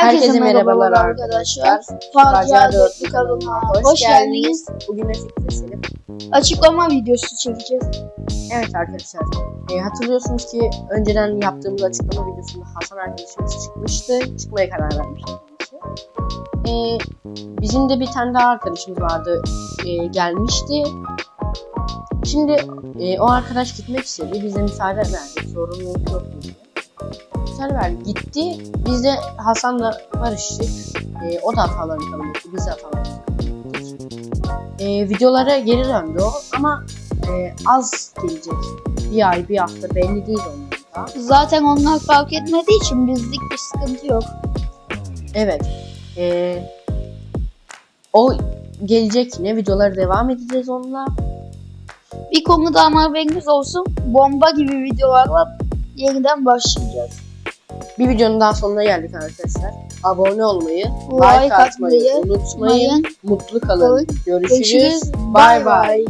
Herkese, merhabalar arkadaşlar. Facia Dörtlü kanalına hoş geldiniz. Bugün Selim? Açıklama videosu çekeceğiz. Evet arkadaşlar. e, hatırlıyorsunuz ki önceden yaptığımız açıklama videosunda Hasan arkadaşımız çıkmıştı. Çıkmaya karar vermişti. E, bizim de bir tane daha arkadaşımız vardı. e, gelmişti. Şimdi e, o arkadaş gitmek istedi. Bize müsaade verdi. Sorun yok yok verdi. Gitti. Biz de Hasan'la barıştık. E, o da hatalarını kabul etti. Biz de hatalarını kabul ettik. E, videolara geri döndü o ama e, az gelecek. Bir ay, bir hafta belli değil onun da. Zaten onlar fark etmediği için bizlik bir sıkıntı yok. Evet. E, o gelecek yine. Videolara devam edeceğiz onunla. Bir konuda ama haberiniz olsun. Bomba gibi videolarla yeniden başlayacağız. Bir videonun daha sonuna geldik arkadaşlar. Abone olmayı, Like like atmayı atmayı unutmayın. Mutlu kalın. Görüşürüz. Bay. bay.